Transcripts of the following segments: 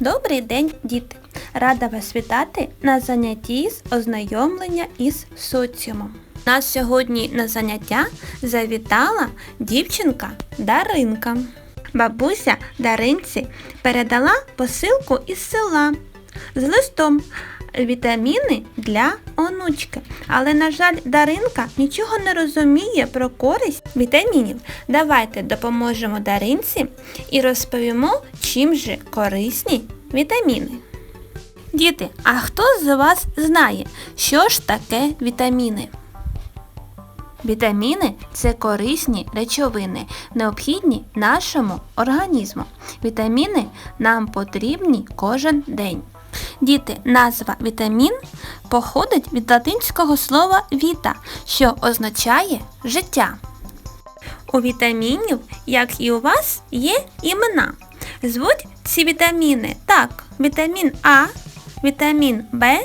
Добрий день, діти! Рада вас вітати на занятті з ознайомлення із соціумом. Нас сьогодні на заняття завітала дівчинка Даринка. Бабуся Даринці передала посилку із села з листом вітаміни для онучки. Але, на жаль, Даринка нічого не розуміє про користь вітамінів. Давайте допоможемо Даринці і розповімо, чим же корисні вітаміни. Діти, а хто з вас знає, що ж таке вітаміни? Вітаміни це корисні речовини, необхідні нашому організму. Вітаміни нам потрібні кожен день. Діти, назва вітамін походить від латинського слова віта, що означає життя. У вітамінів, як і у вас, є імена. Звуть ці вітаміни так, вітамін А, вітамін В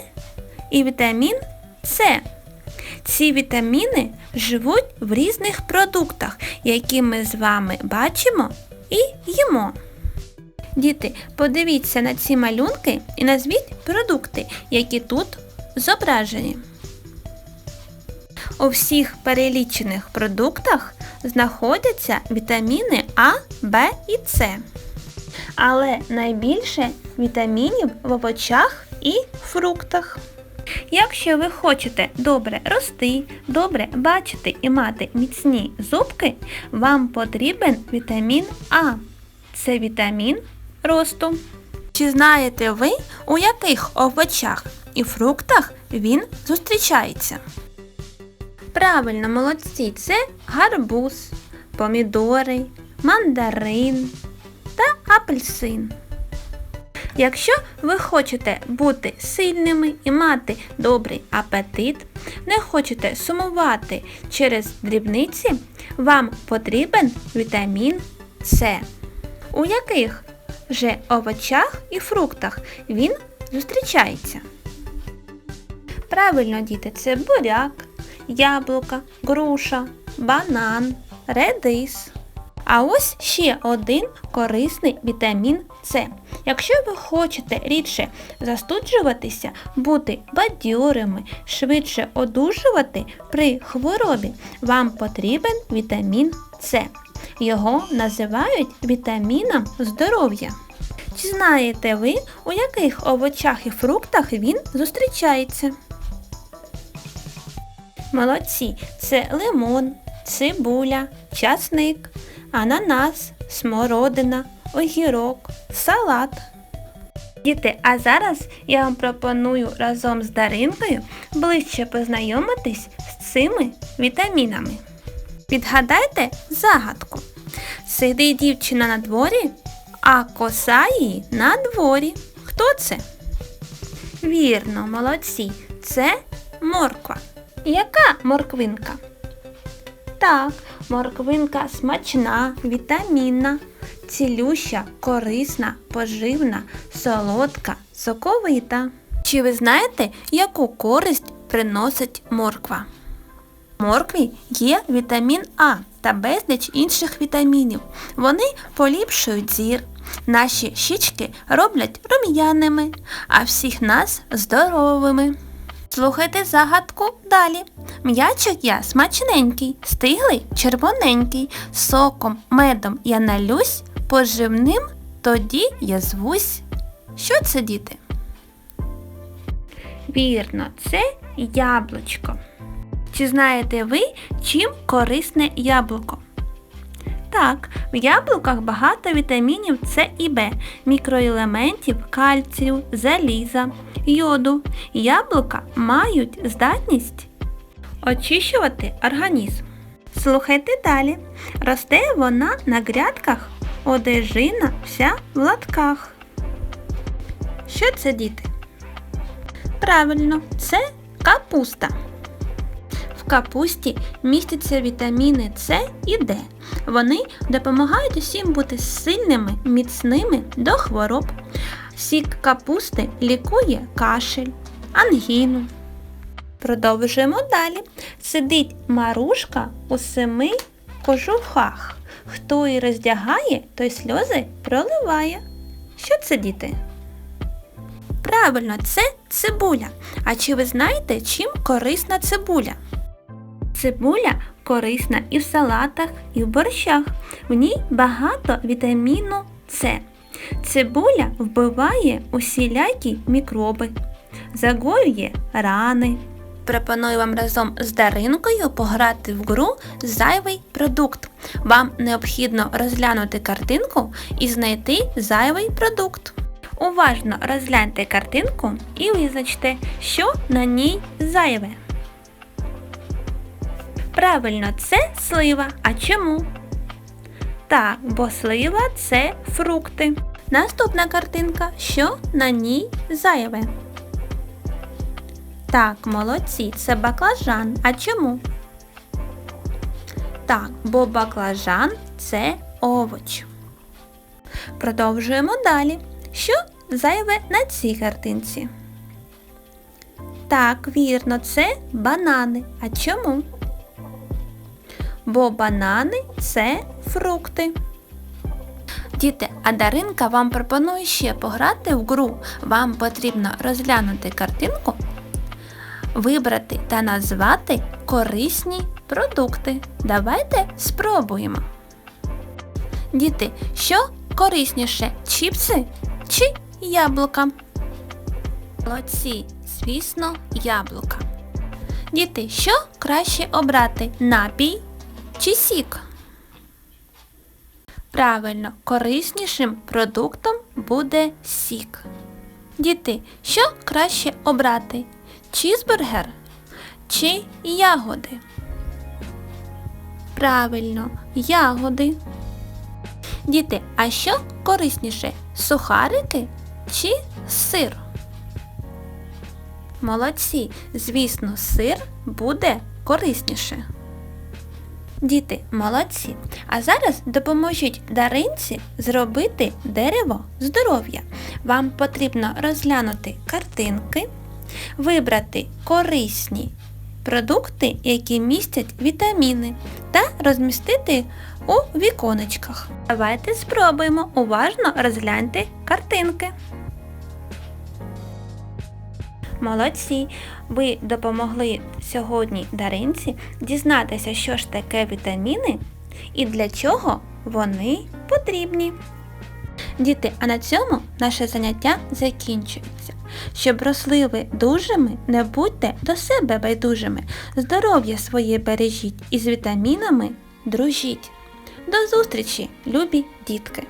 і вітамін С. Ці вітаміни живуть в різних продуктах, які ми з вами бачимо і їмо. Діти, подивіться на ці малюнки і назвіть продукти, які тут зображені. У всіх перелічених продуктах знаходяться вітаміни А, Б і С. Але найбільше вітамінів в овочах і фруктах. Якщо ви хочете добре рости, добре бачити і мати міцні зубки, вам потрібен вітамін А. Це вітамін росту. Чи знаєте ви, у яких овочах і фруктах він зустрічається? Правильно, молодці, це гарбуз, помідори, мандарин та апельсин. Якщо ви хочете бути сильними і мати добрий апетит, не хочете сумувати через дрібниці, вам потрібен вітамін С. У яких же овочах і фруктах він зустрічається? Правильно, діти, це буряк, яблука, груша, банан, редис. А ось ще один корисний вітамін С. Якщо ви хочете рідше застуджуватися, бути бадьорими, швидше одужувати при хворобі, вам потрібен вітамін С. Його називають вітаміном здоров'я. Чи знаєте ви, у яких овочах і фруктах він зустрічається? Молодці, це лимон, цибуля, часник, ананас, смородина, огірок, салат. Діти, а зараз я вам пропоную разом з Даринкою ближче познайомитись з цими вітамінами. Відгадайте загадку. Сидить дівчина на дворі, а коса її на дворі. Хто це? Вірно, молодці. Це морква. Яка морквинка? Так, морквинка смачна, вітамінна, цілюща, корисна, поживна, солодка, соковита. Чи ви знаєте, яку користь приносить морква? Моркві є вітамін А та безліч інших вітамінів. Вони поліпшують зір. Наші щічки роблять рум'яними, а всіх нас здоровими. Слухайте загадку далі. М'ячик я смачненький, стиглий червоненький, соком, медом я налюсь, поживним тоді я звусь. Що це, діти? Вірно, це яблучко. Чи знаєте ви, чим корисне яблуко? Так, в яблуках багато вітамінів С і Б, мікроелементів, кальцію, заліза, йоду. Яблука мають здатність очищувати організм. Слухайте далі. Росте вона на грядках, одежина вся в латках. Що це, діти? Правильно, це капуста. Капусті містяться вітаміни С і Д. Вони допомагають усім бути сильними, міцними до хвороб. Сік капусти лікує кашель, ангіну. Продовжуємо далі. Сидить Марушка у семи кожухах. Хто її роздягає, той сльози проливає. Що це, діти? Правильно, це цибуля. А чи ви знаєте, чим корисна цибуля? Цибуля корисна і в салатах, і в борщах. В ній багато вітаміну С. Цибуля вбиває усілякі мікроби, загоює рани. Пропоную вам разом з Даринкою пограти в гру Зайвий продукт. Вам необхідно розглянути картинку і знайти зайвий продукт. Уважно розгляньте картинку і визначте, що на ній зайве. Правильно, це слива. А чому? Так, бо слива це фрукти. Наступна картинка, що на ній зайве. Так, молодці, це баклажан. А чому? Так, бо баклажан це овоч. Продовжуємо далі. Що зайве на цій картинці? Так, вірно, це банани. А чому? Бо банани це фрукти. Діти, а Даринка вам пропонує ще пограти в гру. Вам потрібно розглянути картинку, вибрати та назвати корисні продукти. Давайте спробуємо. Діти, що корисніше, чіпси чи яблука? Молодці, звісно, яблука. Діти, що краще обрати напій чи сік? Правильно, кориснішим продуктом буде сік. Діти, що краще обрати? Чізбургер чи ягоди? Правильно, ягоди. Діти, а що корисніше? Сухарики чи сир? Молодці, звісно, сир буде корисніше. Діти, молодці. А зараз допоможіть Даринці зробити дерево здоров'я. Вам потрібно розглянути картинки, вибрати корисні продукти, які містять вітаміни, та розмістити у віконечках. Давайте спробуємо уважно розгляньте картинки. Молодці! Ви допомогли сьогодні Даринці дізнатися, що ж таке вітаміни і для чого вони потрібні. Діти, а на цьому наше заняття закінчується. Щоб росли ви дужими, не будьте до себе байдужими. Здоров'я своє бережіть і з вітамінами дружіть. До зустрічі, любі дітки!